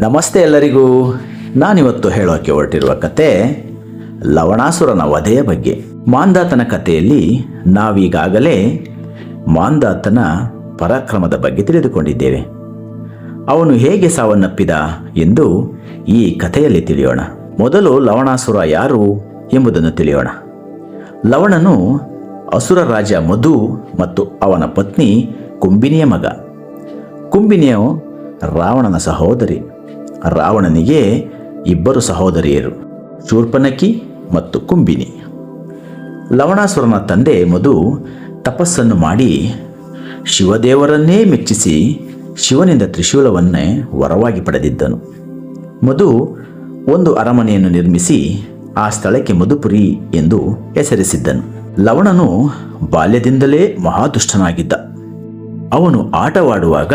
ನಮಸ್ತೆ ಎಲ್ಲರಿಗೂ. ನಾನಿವತ್ತು ಹೇಳೋಕೆ ಹೊರಟಿರುವ ಕತೆ ಲವಣಾಸುರನ ವಧೆಯ ಬಗ್ಗೆ. ಮಾಂದಾತನ ಕಥೆಯಲ್ಲಿ ನಾವೀಗಾಗಲೇ ಮಾಂದಾತನ ಪರಾಕ್ರಮದ ಬಗ್ಗೆ ತಿಳಿದುಕೊಂಡಿದ್ದೇವೆ. ಅವನು ಹೇಗೆ ಸಾವನ್ನಪ್ಪಿದ ಎಂದು ಈ ಕಥೆಯಲ್ಲಿ ತಿಳಿಯೋಣ. ಮೊದಲು ಲವಣಾಸುರ ಯಾರು ಎಂಬುದನ್ನು ತಿಳಿಯೋಣ. ಲವಣನು ಅಸುರ ರಾಜ ಮಧು ಮತ್ತು ಅವನ ಪತ್ನಿ ಕುಂಬಿನಿಯ ಮಗ. ಕುಂಬಿನಿಯು ರಾವಣನ ಸಹೋದರಿ. ರಾವಣನಿಗೆ ಇಬ್ಬರು ಸಹೋದರಿಯರು, ಶೂರ್ಪನಕ್ಕಿ ಮತ್ತು ಕುಂಬಿನಿ. ಲವಣಾಸುರನ ತಂದೆ ಮಧು ತಪಸ್ಸನ್ನು ಮಾಡಿ ಶಿವದೇವರನ್ನೇ ಮೆಚ್ಚಿಸಿ ಶಿವನಿಂದ ತ್ರಿಶೂಲವನ್ನೇ ವರವಾಗಿ ಪಡೆದಿದ್ದನು. ಮಧು ಒಂದು ಅರಮನೆಯನ್ನು ನಿರ್ಮಿಸಿ ಆ ಸ್ಥಳಕ್ಕೆ ಮಧುಪುರಿ ಎಂದು ಹೆಸರಿಸಿದ್ದನು. ಲವಣನು ಬಾಲ್ಯದಿಂದಲೇ ಮಹಾದುಷ್ಟನಾಗಿದ್ದ. ಅವನು ಆಟವಾಡುವಾಗ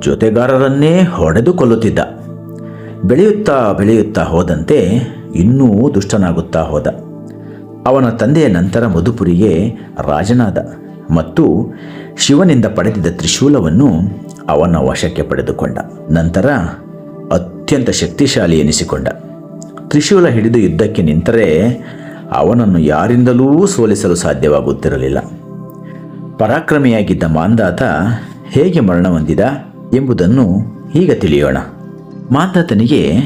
ಜೊತೆಗಾರರನ್ನೇ ಹೊಡೆದು ಕೊಲ್ಲುತ್ತಿದ್ದ ಬೆಳೆಯುತ್ತಾ ಬೆಳೆಯುತ್ತಾ ಹೋದಂತೆ ಇನ್ನೂ ದುಷ್ಟನಾಗುತ್ತಾ ಹೋದ. ಅವನ ತಂದೆಯ ನಂತರ ಮಧುಪುರಿಗೆ ರಾಜನಾದ ಮತ್ತು ಶಿವನಿಂದ ಪಡೆದಿದ್ದ ತ್ರಿಶೂಲವನ್ನು ಅವನ ವಶಕ್ಕೆ ಪಡೆದುಕೊಂಡ. ನಂತರ ಅತ್ಯಂತ ಶಕ್ತಿಶಾಲಿ ಎನಿಸಿಕೊಂಡ. ತ್ರಿಶೂಲ ಹಿಡಿದು ಯುದ್ಧಕ್ಕೆ ನಿಂತರೆ ಅವನನ್ನು ಯಾರಿಂದಲೂ ಸೋಲಿಸಲು ಸಾಧ್ಯವಾಗುತ್ತಿರಲಿಲ್ಲ. ಪರಾಕ್ರಮಿಯಾಗಿದ್ದ ಮಾಂದಾತ ಹೇಗೆ ಮರಣ ಹೊಂದಿದ ಎಂಬುದನ್ನು ಈಗ ತಿಳಿಯೋಣ. ಮಾಂದಾತನಿಗೆ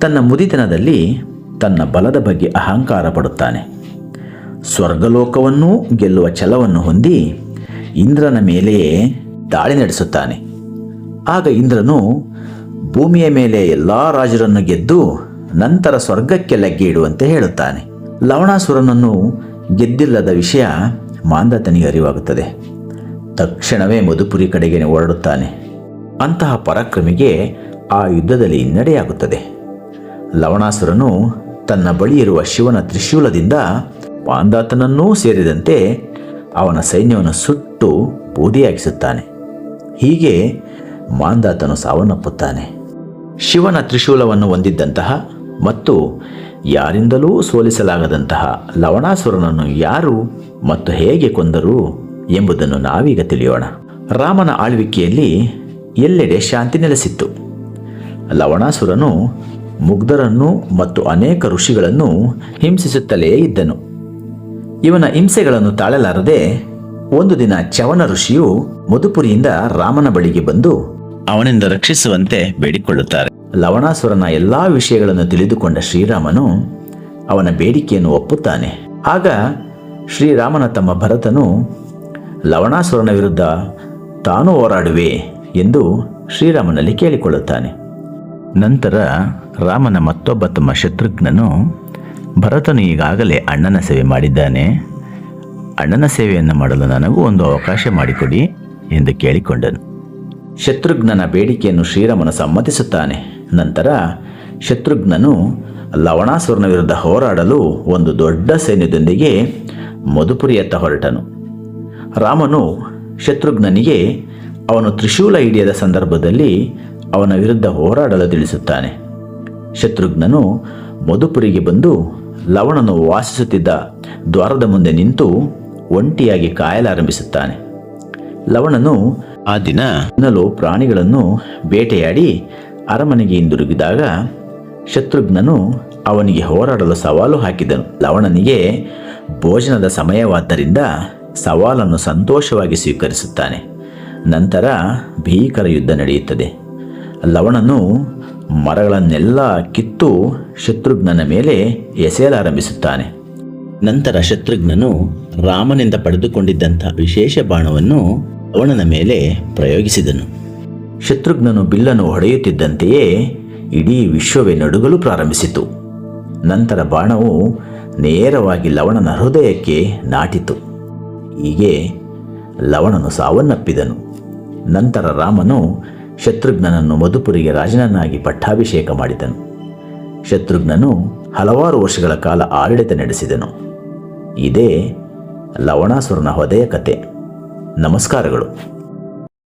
ತನ್ನ ಮುದಿತನದಲ್ಲಿ ತನ್ನ ಬಲದ ಬಗ್ಗೆ ಅಹಂಕಾರ ಪಡುತ್ತಾನೆ. ಸ್ವರ್ಗಲೋಕವನ್ನೂ ಗೆಲ್ಲುವ ಛಲವನ್ನು ಹೊಂದಿ ಇಂದ್ರನ ಮೇಲೆಯೇ ದಾಳಿ ನಡೆಸುತ್ತಾನೆ. ಆಗ ಇಂದ್ರನು ಭೂಮಿಯ ಮೇಲೆ ಎಲ್ಲ ರಾಜರನ್ನು ಗೆದ್ದು ನಂತರ ಸ್ವರ್ಗಕ್ಕೆ ಲಗ್ಗೆ ಇಡುವಂತೆ ಹೇಳುತ್ತಾನೆ. ಲವಣಾಸುರನನ್ನು ಗೆದ್ದಿಲ್ಲದ ವಿಷಯ ಮಾಂದತನಿಗೆ ಅರಿವಾಗುತ್ತದೆ. ತಕ್ಷಣವೇ ಮಧುಪುರಿ ಕಡೆಗೆ ಹೊರಡುತ್ತಾನೆ. ಅಂತಹ ಪರಾಕ್ರಮಿಗೆ ಆ ಯುದ್ಧದಲ್ಲಿ ನಡೆಯಾಗುತ್ತದೆ. ಲವಣಾಸುರನು ತನ್ನ ಬಳಿ ಇರುವ ಶಿವನ ತ್ರಿಶೂಲದಿಂದ ಮಾಂದಾತನನ್ನೂ ಸೇರಿದಂತೆ ಅವನ ಸೈನ್ಯವನ್ನು ಸುಟ್ಟು ಬೂದಿಯಾಗಿಸುತ್ತಾನೆ. ಹೀಗೆ ಮಾಂದಾತನು ಸಾವನ್ನಪ್ಪುತ್ತಾನೆ. ಶಿವನ ತ್ರಿಶೂಲವನ್ನು ಹೊಂದಿದ್ದಂತಹ ಮತ್ತು ಯಾರಿಂದಲೂ ಸೋಲಿಸಲಾಗದಂತಹ ಲವಣಾಸುರನನ್ನು ಯಾರು ಮತ್ತು ಹೇಗೆ ಕೊಂದರು ಎಂಬುದನ್ನು ನಾವೀಗ ತಿಳಿಯೋಣ. ರಾಮನ ಆಳ್ವಿಕೆಯಲ್ಲಿ ಎಲ್ಲೆಡೆ ಶಾಂತಿ ನೆಲೆಸಿತ್ತು. ಲವಣಾಸುರನು, ಮುಗ್ಧರನ್ನು ಮತ್ತು ಅನೇಕ ಋಷಿಗಳನ್ನು ಹಿಂಸಿಸುತ್ತಲೇ ಇದ್ದನು. ಇವನ ಹಿಂಸೆಗಳನ್ನು ತಾಳಲಾರದೆ ಒಂದು ದಿನ ಚವನ ಋಷಿಯು ಮಧುಪುರಿಯಿಂದ ರಾಮನ ಬಳಿಗೆ ಬಂದು ಅವನಿಂದ ರಕ್ಷಿಸುವಂತೆ ಬೇಡಿಕೊಳ್ಳುತ್ತಾರೆ. ಲವಣಾಸುರನ ಎಲ್ಲಾ ವಿಷಯಗಳನ್ನು ತಿಳಿದುಕೊಂಡ ಶ್ರೀರಾಮನು ಅವನ ಬೇಡಿಕೆಯನ್ನು ಒಪ್ಪುತ್ತಾನೆ. ಆಗ ಶ್ರೀರಾಮನ ತಮ್ಮ ಭರತನು, ಲವಣಾಸುರನ ವಿರುದ್ಧ ತಾನು ಹೋರಾಡುವೆ ಎಂದು ಶ್ರೀರಾಮನಲ್ಲಿ ಕೇಳಿಕೊಳ್ಳುತ್ತಾನೆ. ನಂತರ ರಾಮನ ಮತ್ತೊಬ್ಬ ತಮ್ಮ ಶತ್ರುಘ್ನನು ಭರತನು ಈಗಾಗಲೇ ಅಣ್ಣನ ಸೇವೆ ಮಾಡಿದ್ದಾನೆ. ಅಣ್ಣನ ಸೇವೆಯನ್ನು ಮಾಡಲು ನನಗೂ ಒಂದು ಅವಕಾಶ ಮಾಡಿಕೊಡಿ ಎಂದು ಕೇಳಿಕೊಂಡನು. ಶತ್ರುಘ್ನನ ಬೇಡಿಕೆಯನ್ನು ಶ್ರೀರಾಮನು ಸಮ್ಮತಿಸುತ್ತಾನೆ. ನಂತರ ಶತ್ರುಘ್ನನು ಲವಣಾಸುರನ ವಿರುದ್ಧ ಹೋರಾಡಲು ಒಂದು ದೊಡ್ಡ ಸೈನ್ಯದೊಂದಿಗೆ ಮಧುಪುರಿಯತ್ತ ಹೊರಟನು. ರಾಮನು ಶತ್ರುಘ್ನನಿಗೆ ಅವನು ತ್ರಿಶೂಲ ಹಿಡಿಯದ ಸಂದರ್ಭದಲ್ಲಿ ಅವನ ವಿರುದ್ಧ ಹೋರಾಡಲು ತಿಳಿಸುತ್ತಾನೆ. ಶತ್ರುಘ್ನನು ಮಧುಪುರಿಗೆ ಬಂದು ಲವಣನು ವಾಸಿಸುತ್ತಿದ್ದ ದ್ವಾರದ ಮುಂದೆ ನಿಂತು ಒಂಟಿಯಾಗಿ ಕಾಯಲಾರಂಭಿಸುತ್ತಾನೆ. ಲವಣನು ಆ ದಿನ ತಿನ್ನಲು ಪ್ರಾಣಿಗಳನ್ನು ಬೇಟೆಯಾಡಿ ಅರಮನೆಗೆ ಹಿಂದಿರುಗಿದಾಗ ಶತ್ರುಘ್ನನು ಅವನಿಗೆ ಹೋರಾಡಲು ಸವಾಲು ಹಾಕಿದನು. ಲವಣನಿಗೆ ಭೋಜನದ ಸಮಯವಾದ್ದರಿಂದ ಸವಾಲನ್ನು ಸಂತೋಷವಾಗಿ ಸ್ವೀಕರಿಸುತ್ತಾನೆ. ನಂತರ ಭೀಕರ ಯುದ್ಧ ನಡೆಯುತ್ತದೆ. ಲವಣನು ಮರಗಳನ್ನೆಲ್ಲ ಕಿತ್ತು ಶತ್ರುಘ್ನನ ಮೇಲೆ ಎಸೆಯಲಾರಂಭಿಸುತ್ತಾನೆ ನಂತರ ಶತ್ರುಘ್ನನು ರಾಮನಿಂದ ಪಡೆದುಕೊಂಡಿದ್ದಂಥ ವಿಶೇಷ ಬಾಣವನ್ನು ಲವಣನ ಮೇಲೆ ಪ್ರಯೋಗಿಸಿದನು. ಶತ್ರುಘ್ನನು ಬಿಲ್ಲನ್ನು ಹೊಡೆಯುತ್ತಿದ್ದಂತೆಯೇ ಇಡೀ ವಿಶ್ವವೇ ನಡುಗಲು ಪ್ರಾರಂಭಿಸಿತು. ನಂತರ ಬಾಣವು ನೇರವಾಗಿ ಲವಣನ ಹೃದಯಕ್ಕೆ ನಾಟಿತು. ಹೀಗೆ ಲವಣನು ಸಾವನ್ನಪ್ಪಿದನು. ನಂತರ ರಾಮನು ಶತ್ರುಘ್ನನನ್ನು ಮಧುಪುರಿಗೆ ರಾಜನನ್ನಾಗಿ ಪಟ್ಟಾಭಿಷೇಕ ಮಾಡಿದನು. ಶತ್ರುಘ್ನನು ಹಲವಾರು ವರ್ಷಗಳ ಕಾಲ ಆಡಳಿತ ನಡೆಸಿದನು. ಇದೇ ಲವಣಾಸುರನ ಹೃದಯ ಕತೆ. ನಮಸ್ಕಾರಗಳು.